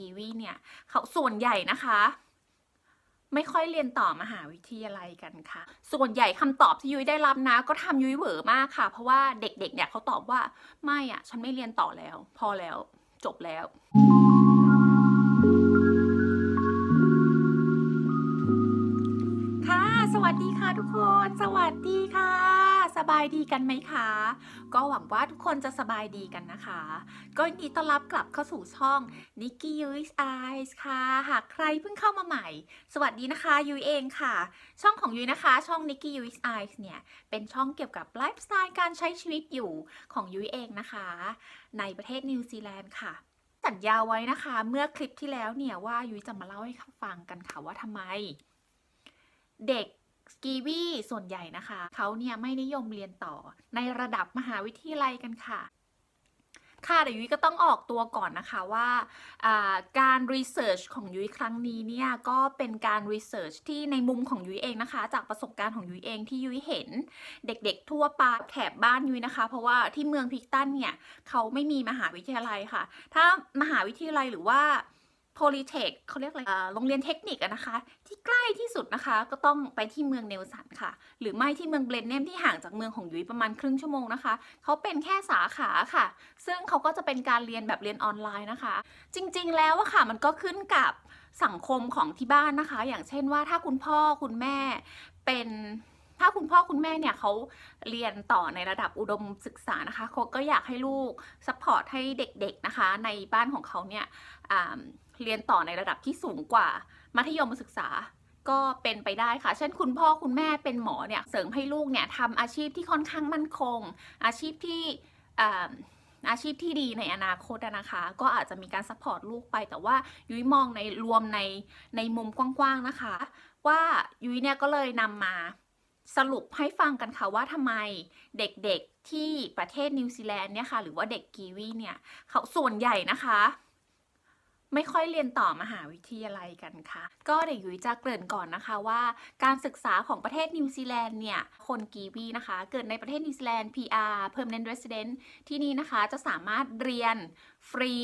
กีวีเนี่ยเขาส่วนใหญ่นะคะ ไม่ค่อยเรียนต่อมหาวิทยาลัยกันค่ะ ส่วนใหญ่คำตอบที่ยุ้ยได้รับนะ ก็ทำยุ้ยเหวอมากค่ะ เพราะว่าเด็กๆ เนี่ยเขาตอบว่าไม่อะฉันไม่เรียนต่อแล้ว พอแล้วจบแล้ว สวัสดีค่ะทุกคน สวัสดีค่ะ สบายดีกันไหมคะ ก็หวังว่าทุกคนจะสบายดีกันนะคะ ก็ยินดีต้อนรับกลับเข้าสู่ช่อง Nikki Yui's Eyes ค่ะ หากใครเพิ่งเข้ามาใหม่ สวัสดีนะคะยุ้ยเองค่ะ ช่องของยุ้ยนะคะ ช่อง Nikki Yui's Eyes เนี่ย เป็นช่องเกี่ยวกับไลฟ์สไตล์การใช้ชีวิตอยู่ของยุ้ยเองนะคะ ในประเทศนิวซีแลนด์ค่ะสัญญาไว้นะคะ เมื่อคลิปที่แล้วเนี่ยว่ายุ้ยจะมาเล่าให้ฟังกันค่ะว่าทำไม เด็ก สกีวีส่วนใหญ่นะคะ เขาเนี่ยไม่นิยมเรียนต่อในระดับมหาวิทยาลัยกันค่ะค่ะเดี๋ยวยุ้ยก็ต้องออกตัวก่อนนะคะว่าการรีเสิร์ชของยุ้ยครั้งนี้เนี่ยก็เป็นการรีเสิร์ชที่ในมุมของยุ้ยเองนะคะ จากประสบการณ์ของยุ้ยเองที่ยุ้ยเห็นเด็กๆ ทั่วไปแถบบ้านยุ้ยนะคะ เพราะว่าที่เมืองพิกตันเนี่ยเขาไม่มีมหาวิทยาลัยค่ะ ถ้ามหาวิทยาลัยหรือว่า Polytech เขาเรียกอะไรโรงเรียนเทคนิคอะนะคะ ที่ใกล้ที่สุดนะคะ ก็ต้องไปที่เมืองเนลสันค่ะ หรือไม่ที่เมืองเบรนเนมที่ห่างจากเมืองของยุ้ยประมาณครึ่งชั่วโมงนะคะ เขาเป็นแค่สาขาค่ะ ซึ่งเขาก็จะเป็นการเรียนแบบเรียนออนไลน์นะคะ จริงๆ แล้วอะค่ะ มันก็ขึ้นกับสังคมของที่บ้านนะคะ อย่างเช่นว่าถ้าคุณพ่อคุณแม่เป็นถ้าคุณพ่อคุณแม่เนี่ยเขาเรียนต่อในระดับอุดมศึกษานะคะเขาก็อยากให้ลูกซัพพอร์ตให้เด็กๆนะคะ ในบ้านของเขาเนี่ยอ่า เรียนต่อในระดับที่สูงกว่า มัธยมศึกษาก็เป็นไปได้ค่ะ เช่นคุณพ่อคุณแม่เป็นหมอเนี่ยเสริมให้ลูกเนี่ยทำอาชีพที่ค่อนข้างมั่นคง อาชีพที่อาชีพที่ดีในอนาคตนะคะ ก็อาจจะมีการซัพพอร์ตลูกไป แต่ว่ายุ้ยมองในรวมในในมุมกว้างๆนะคะ ว่ายุ้ยเนี่ยก็เลยนำมาสรุปให้ฟังกันค่ะว่าทำไมเด็กๆที่ประเทศนิวซีแลนด์เนี่ยค่ะหรือว่าเด็กกีวีเนี่ยเขาส่วนใหญ่นะคะ ไม่ค่อยเรียนต่อมหาวิทยาลัยกันค่ะ ก็เดี๋ยวยุ้ยจะเกริ่นก่อนนะคะว่าการศึกษาของประเทศนิวซีแลนด์เนี่ย คนกีวีนะคะ เกิดในประเทศนิวซีแลนด์ PR permanent resident ที่นี่นะคะจะสามารถเรียนฟรี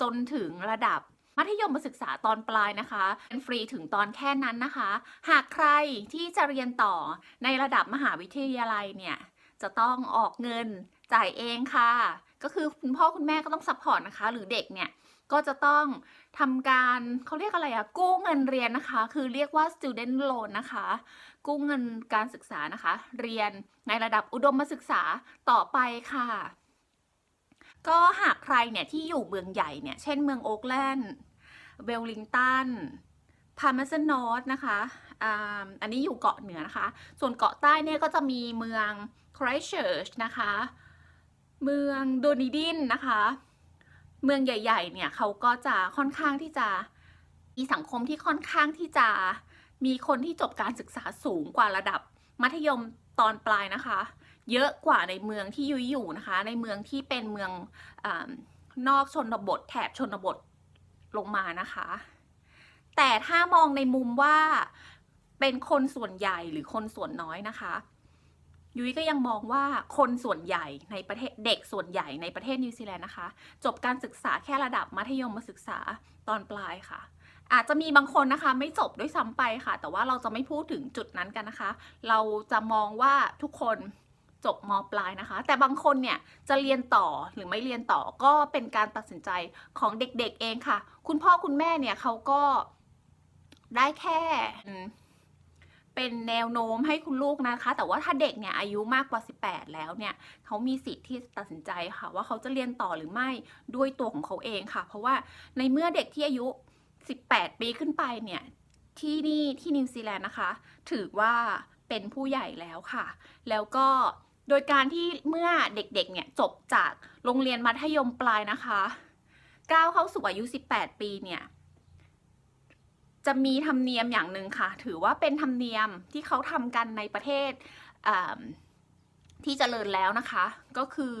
จนถึงระดับมัธยมศึกษาตอนปลายนะคะเป็นฟรีถึงตอนแค่นั้นนะคะ หากใครที่จะเรียนต่อในระดับมหาวิทยาลัยเนี่ย จะต้องออกเงินจ่ายเองค่ะ ก็คือคุณพ่อคุณแม่ก็ต้องซัพพอร์ตนะคะ หรือเด็กเนี่ยก็จะต้องทำการเขาเรียกอะไรอะกู้เงินเรียนนะคะ คือเรียกว่า student loan นะคะ กู้เงินการศึกษานะคะ เรียนในระดับอุดมศึกษาต่อไปค่ะ ก็หากใครเนี่ยที่อยู่เมืองใหญ่เนี่ย เช่นเมืองโอ๊กแลนด์เวลลิงตันพาร์มสันนอร์นะคะอันนี้อยู่เกาะเหนือนะคะ ส่วนเกาะใต้เนี่ยก็จะมีเมืองไครเชิร์ชนะคะ เมืองโดนิดินนะคะ เมืองใหญ่ ๆ เนี่ยเขาก็จะค่อนข้างที่จะมีสังคมที่ค่อนข้างที่จะมีคนที่จบการศึกษาสูงกว่าระดับมัธยมตอนปลายนะคะ เยอะกว่าในเมืองที่ยุยอยู่นะคะ ในเมืองที่เป็นเมืองอนอกชนบทแถบชนบทลงมานะคะ แต่ถ้ามองในมุมว่าเป็นคนส่วนใหญ่หรือคนส่วนน้อยนะคะ ยุ้ยก็ยังมองว่าคนส่วนใหญ่ในประเทศเด็กส่วนใหญ่ในประเทศนิวซีแลนด์นะคะ จบการศึกษาแค่ระดับมัธยมศึกษาตอนปลายค่ะ อาจจะมีบางคนนะคะไม่จบด้วยซ้ำไปค่ะ แต่ว่าเราจะไม่พูดถึงจุดนั้นกันนะคะ เราจะมองว่าทุกคนจบมปลายนะคะ แต่บางคนเนี่ยจะเรียนต่อหรือไม่เรียนต่อก็เป็นการตัดสินใจของเด็กๆเองค่ะ คุณพ่อคุณแม่เนี่ยเขาก็ได้แค่ เป็นแนวโน้มให้คุณลูกนะคะ แต่ว่าถ้าเด็กเนี่ยอายุมากกว่า 18 แล้วเนี่ยเขามีสิทธิ์ที่ตัดสินใจค่ะ ว่าเขาจะเรียนต่อหรือไม่ด้วยตัวของเขาเองค่ะ เพราะว่าในเมื่อเด็กที่อายุ 18 ปีขึ้นไปเนี่ยที่นี่ที่นิวซีแลนด์นะคะ ถือว่าเป็นผู้ใหญ่แล้วค่ะ แล้วก็โดยการที่เมื่อเด็กๆเนี่ยจบจากโรงเรียนมัธยมปลายนะคะก้าวเข้าสู่อายุ 18 ปีเนี่ย จะมีธรรมเนียมอย่างหนึ่งค่ะ ถือว่าเป็นธรรมเนียมที่เขาทำกันในประเทศที่เจริญแล้วนะคะ ก็คือ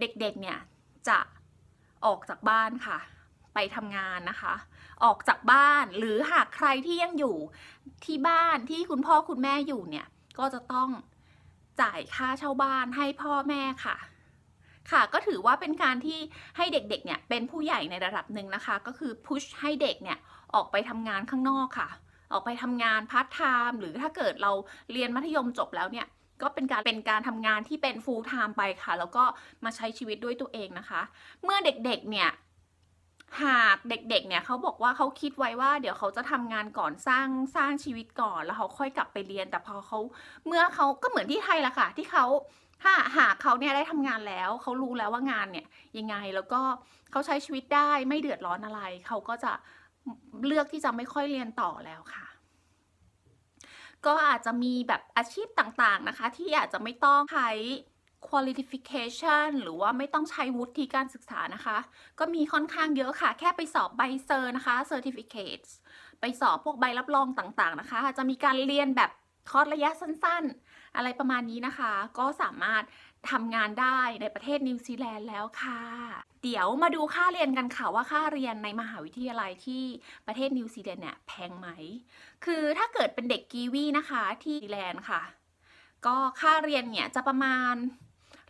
เด็กๆเนี่ยจะออกจากบ้านค่ะ ไปทำงานนะคะ ออกจากบ้านหรือหากใครที่ยังอยู่ที่บ้านที่คุณพ่อคุณแม่อยู่เนี่ย ก็จะต้องจ่ายค่าเช่าบ้านให้พ่อแม่ค่ะ ค่ะก็ถือว่าเป็นการที่ให้เด็กๆเนี่ยเป็นผู้ใหญ่ในระดับหนึ่งนะคะ ก็คือพุชให้เด็กเนี่ย ออกไปทำงานข้างนอกค่ะ ออกไปทำงานพาร์ทไทม์หรือถ้าเกิดเราเรียนมัธยมจบแล้วเนี่ยก็เป็นการเป็นการทำงานที่เป็น full time ไปค่ะ แล้วก็มาใช้ชีวิตด้วยตัวเองนะคะ เมื่อเด็กๆเนี่ยหากเด็กๆ เนี่ยเขาบอกว่าเขาคิดไว้ว่า เดี๋ยวเขาจะทำงานก่อนสร้างสร้างชีวิตก่อนแล้วเขาค่อยกลับไปเรียน แต่พอเขาเมื่อเขาก็เหมือนที่ไทยละค่ะ ที่เขาถ้าหากเขาเนี่ยได้ทำงานแล้วเขารู้แล้วว่างานเนี่ยยังไงแล้วก็เขาใช้ชีวิตได้ไม่เดือดร้อนอะไรเขาก็จะ เลือกที่จะไม่ค่อยเรียนต่อแล้วค่ะ ก็อาจจะมีแบบอาชีพต่างๆนะคะ ที่อาจจะไม่ต้องใช้ qualification หรือว่าไม่ต้องใช้วุฒิการศึกษานะคะ ก็มีค่อนข้างเยอะค่ะ แค่ไปสอบใบเซอร์นะคะ certificates ไปสอบพวกใบรับรองต่างๆนะคะ จะมีการเรียนแบบคอร์สระยะสั้นๆ อะไรประมาณนี้นะคะ ก็สามารถ ทำงานได้ในประเทศนิวซีแลนด์แล้วค่ะ เดี๋ยวมาดูค่าเรียนกันค่ะว่าค่าเรียนในมหาวิทยาลัยที่ประเทศนิวซีแลนด์เนี่ยแพงไหม คือถ้าเกิดเป็นเด็กกีวีนะคะที่นิวซีแลนด์ค่ะ ก็ค่าเรียนเนี่ยจะประมาณ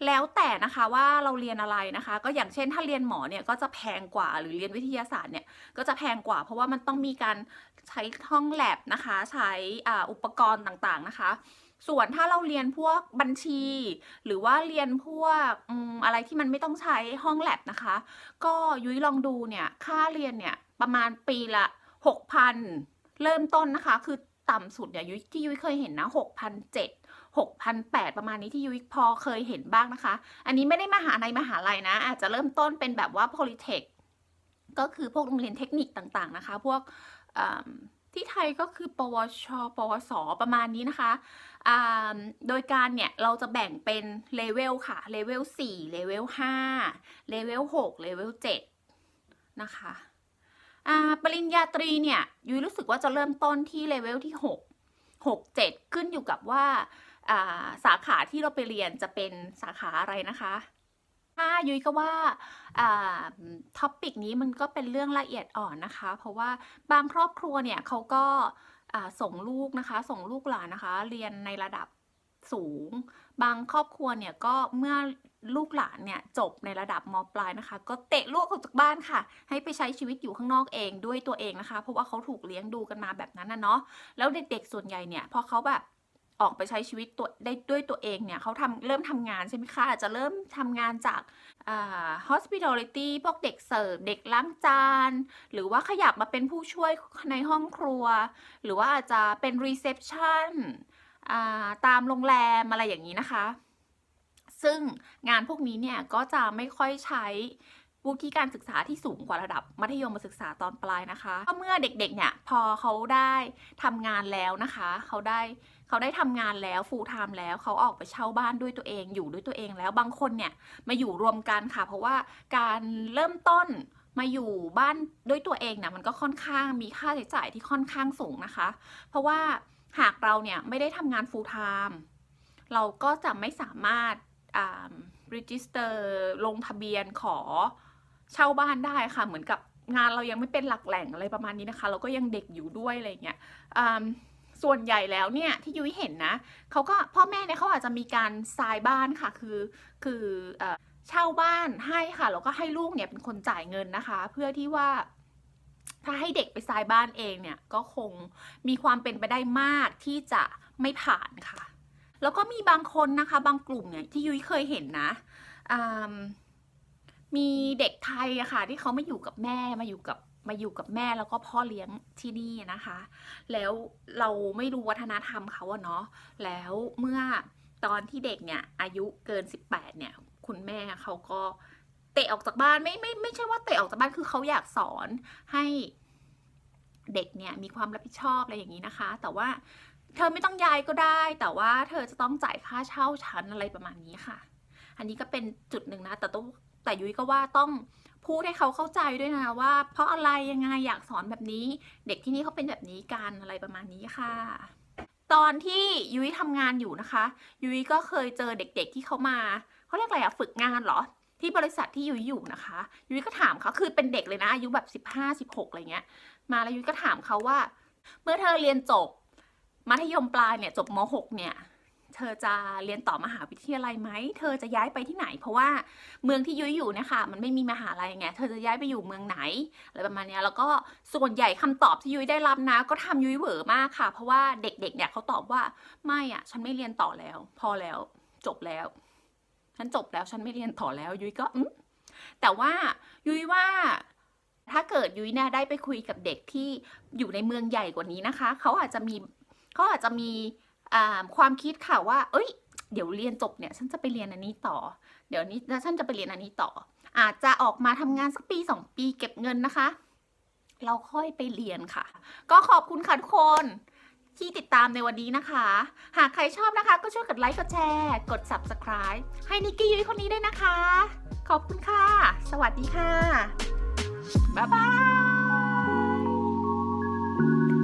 แล้วแต่นะคะว่าเราเรียนอะไรนะคะ ก็อย่างเช่นถ้าเรียนหมอเนี่ยก็จะแพงกว่าหรือเรียนวิทยาศาสตร์เนี่ยก็จะแพงกว่า เพราะว่ามันต้องมีการใช้ห้องแลบนะคะ ใช้อุปกรณ์ต่างๆนะคะ ส่วนถ้าเราเรียนพวกบัญชี หรือว่าเรียนพวกออะไรที่มันไม่ต้องใช้ห้องแลบนะคะ ก็ยุ้ยลองดูเนี่ยค่าเรียนเนี่ยประมาณปีละหกพันเริ่มต้นนะคะ คือต่ำสุดเนี่ยยุ้ยที่ยุ้ยเคยเห็นนะหกพันเจ็ดหกพันแปดประมาณนี้ที่ยุ้ยพอเคยเห็นบ้างนะคะ อันนี้ไม่ได้มหาในมหาลัยนะ อาจจะเริ่มต้นเป็นแบบว่า polytech ก็คือพวกโรงเรียนเทคนิคต่างๆนะคะ พวกอ ที่ไทยก็คือปวช ปวส ประมาณนี้นะคะ โดยการเนี่ยเราจะแบ่งเป็นเลเวลค่ะ เลเวล4เลเวล5เลเวล6เลเวล7นะคะปริญญาตรีเนี่ยยุ้ยรู้สึกว่าจะเริ่มต้นที่เลเวลที่ 6 6 7 ขึ้นอยู่กับว่าอ่าสาขาที่เราไปเรียนจะเป็นสาขาอะไรนะคะ ถ้ายุ้ยก็ว่าท็อปปิกนี้มันก็เป็นเรื่องละเอียดอ่อนนะคะ เพราะว่าบางครอบครัวเนี่ยเขาก็อ่าส่งลูกนะคะ ส่งลูกหลานนะคะ เรียนในระดับสูง บางครอบครัวเนี่ยก็เมื่อลูกหลานเนี่ยจบในระดับมปลายนะคะ ก็เตะลูกออกจากบ้านค่ะ ให้ไปใช้ชีวิตอยู่ข้างนอกเองด้วยตัวเองนะคะ เพราะว่าเขาถูกเลี้ยงดูกันมาแบบนั้นนะเนาะแล้วเด็กๆส่วนใหญ่เนี่ยพอเขาแบบ ออกไปใช้ชีวิตตัวได้ด้วยตัวเองเนี่ยเขาทำเริ่มทำงานใช่ไหมคะอาจจะเริ่มทำงานจากา hospitality พวกเด็กเสิร์ฟเด็กล้างจาน หรือว่าขยับมาเป็นผู้ช่วยในห้องครัว หรือว่าอาจจะเป็น reception าตามโรงแรมอะไรอย่างนี้นะคะ ซึ่งงานพวกนี้เนี่ยก็จะไม่ค่อยใช้ วุฒิการศึกษาที่สูงกว่าระดับมัธยมศึกษาตอนปลายนะคะก็เมื่อเด็กๆเนี่ยพอเขาได้ทำงานแล้วนะคะ เขาได้เขาได้ทำงานแล้ว full time แล้วเขาออกไปเช่าบ้านด้วยตัวเองอยู่ด้วยตัวเองแล้วบางคนเนี่ยมาอยู่รวมกันค่ะ เพราะว่าการเริ่มต้นมาอยู่บ้านด้วยตัวเองเนี่ยมันก็ค่อนข้างมีค่าใช้จ่ายที่ค่อนข้างสูงนะคะ เพราะว่าหากเราเนี่ยไม่ได้ทำงาน full time เราก็จะไม่สามารถอ่า register ลงทะเบียนขอ เช่าบ้านได้ค่ะ เหมือนกับงานเรายังไม่เป็นหลักแหล่งอะไรประมาณนี้นะคะ เราก็ยังเด็กอยู่ด้วยอะไรเงี้ยส่วนใหญ่แล้วเนี่ยที่ยุ้ยเห็นนะเขาก็พ่อแม่เนี่ยเขาอาจจะมีการทรายบ้านค่ะคือคือเช่าบ้านให้ค่ะแล้วก็ให้ลูกเนี่ยเป็นคนจ่ายเงินนะคะ เพื่อที่ว่าถ้าให้เด็กไปทรายบ้านเองเนี่ยก็คงมีความเป็นไปได้มากที่จะไม่ผ่านค่ะ แล้วก็มีบางคนนะคะ บางกลุ่มเนี่ยที่ยุ้ยเคยเห็นนะอ่า มีเด็กไทยอะค่ะ ที่เขามาอยู่กับแม่มาอยู่กับมาอยู่กับแม่แล้วก็พ่อเลี้ยงที่นี่นะคะ แล้วเราไม่รู้วัฒนธรรมเขาอะเนาะแล้วเมื่อตอนที่เด็กเนี่ยอายุเกิน 18 เนี่ย คุณแม่เขาก็เตะออกจากบ้านไม่ไม่ไม่ใช่ว่าเตะออกจากบ้านคือเขาอยากสอนให้เด็กเนี่ยมีความรับผิดชอบอะไรอย่างนี้นะคะ แต่ว่าเธอไม่ต้องย้ายก็ได้ แต่ว่าเธอจะต้องจ่ายค่าเช่าชั้นอะไรประมาณนี้ค่ะ อันนี้ก็เป็นจุดหนึ่งนะแต่ต้อง แต่ยุ้ยก็ว่าต้องพูดให้เขาเข้าใจด้วยนะว่า เพราะอะไรยังไงอยากสอนแบบนี้ เด็กที่นี่เขาเป็นแบบนี้กันอะไรประมาณนี้ค่ะ ตอนที่ยุ้ยทำงานอยู่นะคะ ยุ้ยก็เคยเจอเด็กๆที่เขามาเขาเรียกอะไรอะฝึกงานเหรอที่บริษัทที่ยุ้ยอยู่นะคะ ยุ้ยก็ถามเขาคือเป็นเด็กเลยนะอายุแบบสิบห้าสิบหกอะไรเงี้ย มาแล้วยุ้ยก็ถามเขาว่า เมื่อเธอเรียนจบ มัธยมปลายเนี่ยจบมหกเนี่ย เธอจะเรียนต่อมหาวิทยาลัยไหม เธอจะย้ายไปที่ไหน เพราะว่าเมืองที่ยุ้ยอยู่เนี่ยค่ะมันไม่มีมหาลัยไง เธอจะย้ายไปอยู่เมืองไหนอะไรประมาณนี้แล้วก็ส่วนใหญ่คำตอบที่ยุ้ยได้รับนะ ก็ทำยุ้ยเหวอมากค่ะ เพราะว่าเด็กๆเนี่ยเขาตอบว่าไม่อะฉันไม่เรียนต่อแล้ว พอแล้วจบแล้ว ฉันจบแล้วฉันไม่เรียนต่อแล้วยุ้ยก็อืมแต่ว่ายุ้ยว่าถ้าเกิดยุ้ยเนี่ยได้ไปคุยกับเด็กที่อยู่ในเมืองใหญ่กว่านี้นะคะ เขาอาจจะมีเขาอาจจะมี ความคิดค่ะว่า เอ้ย เดี๋ยวเรียนจบเนี่ย ฉันจะไปเรียนอันนี้ต่อ เดี๋ยวนี้แล้วฉันจะไปเรียนอันนี้ต่อ อาจจะออกมาทำงานสักปีสองปีเก็บเงินนะคะ เราค่อยไปเรียนค่ะ ก็ขอบคุณค่ะทุกคนที่ติดตามในวันนี้นะคะ หากใครชอบนะคะ ก็ช่วยกดไลค์ กดแชร์ กด subscribe ให้นิกกี้ยุ้ยคนนี้ด้วยนะคะ ขอบคุณค่ะ สวัสดีค่ะ บ๊ายบาย